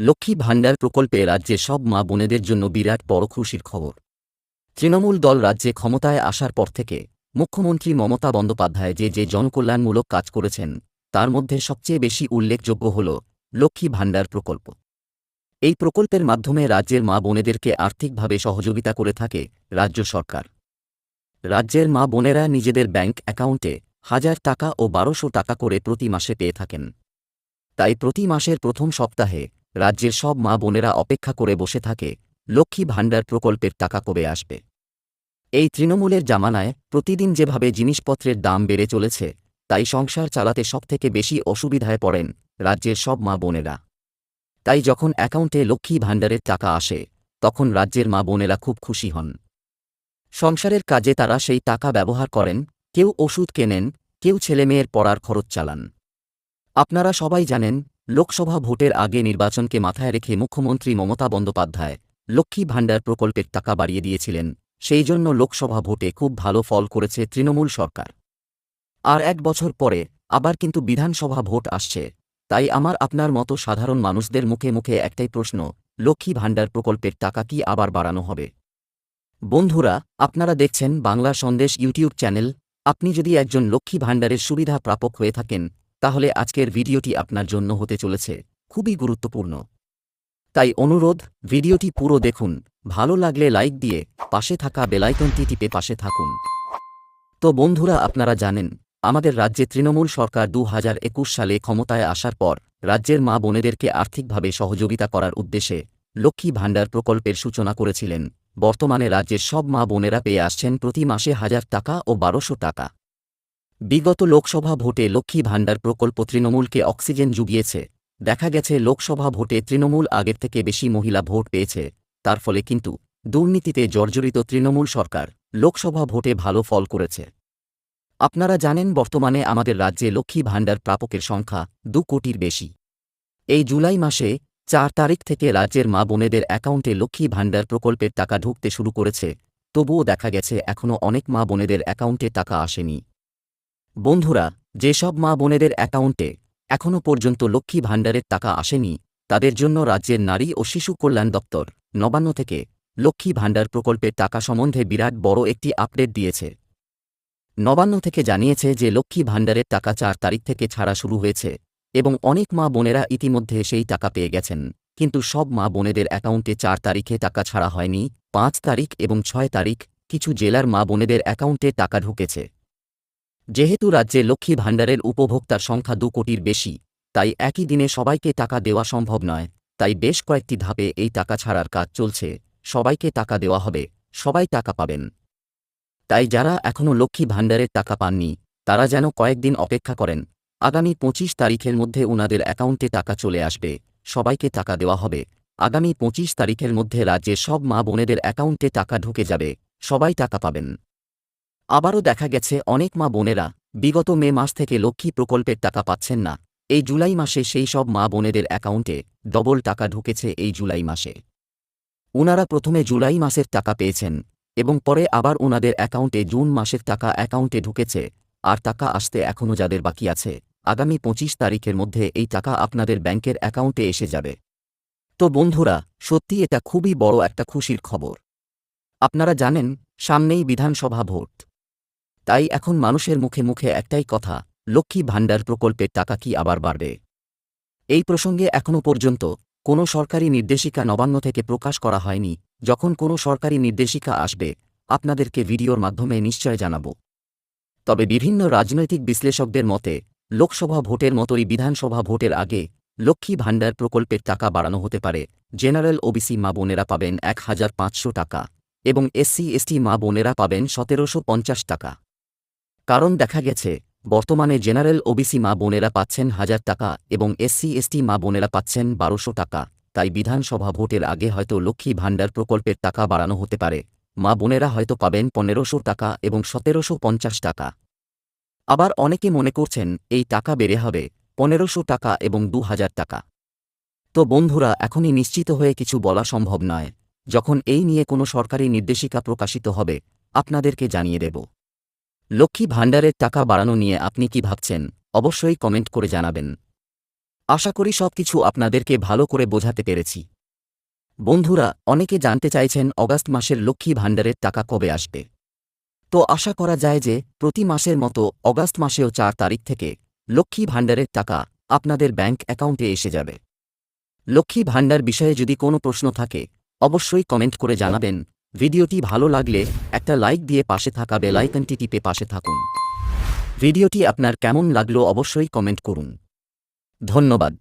লক্ষ্মী ভাণ্ডার প্রকল্পে রাজ্যে সব মা বোনেদের জন্য বিরাট বড় খুশির খবর। তৃণমূল দল রাজ্যে ক্ষমতায় আসার পর থেকে মুখ্যমন্ত্রী মমতা বন্দ্যোপাধ্যায় যে যে জনকল্যাণমূলক কাজ করেছেন, তার মধ্যে সবচেয়ে বেশি উল্লেখযোগ্য হল লক্ষ্মী ভাণ্ডার প্রকল্প। এই প্রকল্পের মাধ্যমে রাজ্যের মা বোনেদেরকে আর্থিকভাবে সহযোগিতা করে থাকে রাজ্য সরকার। রাজ্যের মা বোনেরা নিজেদের ব্যাংক অ্যাকাউন্টে হাজার টাকা ও বারোশো টাকা করে প্রতি মাসে পেয়ে থাকেন। তাই প্রতি মাসের প্রথম সপ্তাহে রাজ্যের সব মা বোনেরা অপেক্ষা করে বসে থাকে, লক্ষ্মী ভাণ্ডার প্রকল্পের টাকা কবে আসবে? এই তৃণমূলের জামানায় প্রতিদিন যেভাবে জিনিসপত্রের দাম বেড়ে চলেছে, তাই সংসার চালাতে সবথেকে বেশি অসুবিধায় পড়েন রাজ্যের সব মা বোনেরা। তাই যখন অ্যাকাউন্টে লক্ষ্মী ভাণ্ডারের টাকা আসে, তখন রাজ্যের মা বোনেরা খুব খুশি হন। সংসারের কাজে তারা সেই টাকা ব্যবহার করেন, কেউ ওষুধ কেনেন, কেউ ছেলেমেয়ের পড়ার খরচ চালান। আপনারা সবাই জানেন লোকসভা ভোটের আগে নির্বাচনকে মাথায় রেখে মুখ্যমন্ত্রী মমতা বন্দ্যোপাধ্যায় লক্ষ্মী ভাণ্ডার প্রকল্পের টাকা বাড়িয়ে দিয়েছিলেন। সেই জন্য লোকসভা ভোটে খুব ভালো ফল করেছে তৃণমূল সরকার। আর এক বছর পরে আবার কিন্তু বিধানসভা ভোট আসছে। তাই আমার আপনার মতো সাধারণ মানুষদের মুখে মুখে একটাই প্রশ্ন, লক্ষ্মী ভাণ্ডার প্রকল্পের টাকা কি আবার বাড়ানো হবে? বন্ধুরা, আপনারা দেখছেন বাংলা সন্দেশ ইউটিউব চ্যানেল। আপনি যদি একজন লক্ষ্মী ভাণ্ডারের সুবিধা প্রাপক হয়ে থাকেন তাহলে আজকের ভিডিওটি আপনার জন্য হতে চলেছে, খুবই গুরুত্বপূর্ণ। তাই অনুরোধ, ভিডিওটি পুরো দেখুন, ভালো লাগলে লাইক দিয়ে পাশে থাকা বেলাইকনটি টিপে পাশে থাকুন। তো বন্ধুরা, আপনারা জানেন, আমাদের রাজ্যে তৃণমূল সরকার দু হাজার একুশ সালে ক্ষমতায় আসার পর রাজ্যের মা বোনেদেরকে আর্থিকভাবে সহযোগিতা করার উদ্দেশ্যে লক্ষ্মী ভাণ্ডার প্রকল্পের সূচনা করেছিলেন। বর্তমানে রাজ্যের সব মা বোনেরা পেয়ে আসছেন প্রতি মাসে হাজার টাকা ও বারোশো টাকা। বিগত লোকসভা ভোটে লক্ষ্মী ভাণ্ডার প্রকল্প তৃণমূলকে অক্সিজেন জুগিয়েছে। দেখা গেছে, লোকসভা ভোটে তৃণমূল আগের থেকে বেশি মহিলা ভোট পেয়েছে। তার ফলে কিন্তু দুর্নীতিতে জর্জরিত তৃণমূল সরকার লোকসভা ভোটে ভালো ফল করেছে। আপনারা জানেন, বর্তমানে আমাদের রাজ্যে লক্ষ্মী ভাণ্ডার প্রাপকের সংখ্যা দু কোটির বেশি। এই জুলাই মাসে চার তারিখ থেকে রাজ্যের মা বোনেদের অ্যাকাউন্টে লক্ষ্মী ভাণ্ডার প্রকল্পের টাকা ঢুকতে শুরু করেছে। তবুও দেখা গেছে এখনও অনেক মা বোনেদের অ্যাকাউন্টে টাকা আসেনি। বন্ধুরা, যেসব মা বোনেদের অ্যাকাউন্টে এখনও পর্যন্ত লক্ষ্মী ভাণ্ডারের টাকা আসেনি, তাদের জন্য রাজ্যের নারী ও শিশু কল্যাণ দপ্তর নবান্ন থেকে লক্ষ্মী ভাণ্ডার প্রকল্পের টাকা সম্বন্ধে বিরাট বড় একটি আপডেট দিয়েছে। নবান্ন থেকে জানিয়েছে যে লক্ষ্মী ভাণ্ডারের টাকা চার তারিখ থেকে ছাড়া শুরু হয়েছে এবং অনেক মা বোনেরা ইতিমধ্যে সেই টাকা পেয়ে গেছেন, কিন্তু সব মা বোনেদের অ্যাকাউন্টে চার তারিখে টাকা ছাড়া হয়নি, পাঁচ তারিখ এবং ছয় তারিখ কিছু জেলার মা বোনেদের অ্যাকাউন্টে টাকা ঢুকেছে। যেহেতু রাজ্যে লক্ষ্মী ভাণ্ডারের উপভোক্তার সংখ্যা দু কোটির বেশি, তাই একই দিনে সবাইকে টাকা দেওয়া সম্ভব নয়, তাই বেশ কয়েকটি ধাপে এই টাকা ছাড়ার কাজ চলছে, সবাইকে টাকা দেওয়া হবে, সবাই টাকা পাবেন। তাই যারা এখনও লক্ষ্মী ভাণ্ডারের টাকা পাননি, তারা যেন কয়েকদিন অপেক্ষা করেন, আগামী পঁচিশ তারিখের মধ্যে উনাদের অ্যাকাউন্টে টাকা চলে আসবে, সবাইকে টাকা দেওয়া হবে, আগামী পঁচিশ তারিখের মধ্যে রাজ্যের সব মা বোনেদের অ্যাকাউন্টে টাকা ঢুকে যাবে, সবাই টাকা পাবেন। আবারও দেখা গেছে অনেক মা বোনেরা, বিগত মে মাস থেকে লক্ষ্মী প্রকল্পের টাকা পাচ্ছেন না। এই জুলাই মাসে সেই সব মা বোনেদের অ্যাকাউন্টে ডবল টাকা ঢুকেছে এই জুলাই মাসে। উনারা প্রথমে জুলাই মাসের টাকা পেয়েছেন এবং পরে আবার ওনাদের অ্যাকাউন্টে জুন মাসের টাকা অ্যাকাউন্টে ঢুকেছে, আর টাকা আসতে এখনও যাদের বাকি আছে, আগামী পঁচিশ তারিখের মধ্যে এই টাকা আপনাদের ব্যাংকের অ্যাকাউন্টে এসে যাবে। তো বন্ধুরা, সত্যি এটা খুবই বড় একটা খুশির খবর। আপনারা জানেন, সামনেই বিধানসভা ভোট। তাই এখন মানুষের মুখে মুখে একটাই কথা, লক্ষ্মী ভাণ্ডার প্রকল্পের টাকা কি আবার বাড়বে? এই প্রসঙ্গে এখনও পর্যন্ত কোনো সরকারি নির্দেশিকা নবান্ন থেকে প্রকাশ করা হয়নি। যখন কোনো সরকারি নির্দেশিকা আসবে, আপনাদেরকে ভিডিওর মাধ্যমে নিশ্চয় জানাব। তবে বিভিন্ন রাজনৈতিক বিশ্লেষকদের মতে, লোকসভা ভোটের মতোই বিধানসভা ভোটের আগে লক্ষ্মী ভাণ্ডার প্রকল্পের টাকা বাড়ানো হতে পারে। জেনারেল ওবিসি মা বোনেরা পাবেন এক হাজার পাঁচশো টাকা এবং এসসি, এসটি মা বোনেরা পাবেন সতেরোশো পঞ্চাশ টাকা। কারণ দেখা গেছে, বর্তমানে জেনারেল ওবিসি মা বোনেরা পাচ্ছেন হাজার টাকা এবং এসসি, এসটি মা বোনেরা পাচ্ছেন বারোশো টাকা, তাই বিধানসভা ভোটের আগে হয়তো লক্ষ্মী ভাণ্ডার প্রকল্পের টাকা বাড়ানো হতে পারে। মা বোনেরা হয়তো পাবেন পনেরোশো টাকা এবং সতেরোশো পঞ্চাশ টাকা। আবার অনেকে মনে করছেন, এই টাকা বেড়ে হবে, পনেরোশো টাকা এবং দু হাজার টাকা। তো বন্ধুরা, এখনই নিশ্চিত হয়ে কিছু বলা সম্ভব নয়। যখন এই নিয়ে কোনো সরকারি নির্দেশিকা প্রকাশিত হবে, আপনাদেরকে জানিয়ে দেব। লক্ষ্মী ভাণ্ডারের টাকা বাড়ানো নিয়ে আপনি কি ভাবছেন? অবশ্যই কমেন্ট করে জানাবেন। আশা করি সবকিছু আপনাদেরকে ভালো করে বোঝাতে পেরেছি। বন্ধুরা, অনেকে জানতে চাইছেন অগাস্ট মাসের লক্ষ্মী ভাণ্ডারের টাকা কবে আসবে। তো আশা করা যায় যে, প্রতি মাসের মতো অগাস্ট মাসেও চার তারিখ থেকে লক্ষ্মী ভাণ্ডারের টাকা আপনাদের ব্যাংক অ্যাকাউন্টে এসে যাবে। লক্ষ্মী ভাণ্ডার বিষয়ে যদি কোনো প্রশ্ন থাকে, অবশ্যই কমেন্ট করে জানাবেন। ভিডিওটি ভালো লাগলে একটা লাইক দিয়ে পাশে থাকা বেলাইকনটি টিপে পাশে থাকুন। ভিডিওটি আপনার কেমন লাগল অবশ্যই কমেন্ট করুন। ধন্যবাদ।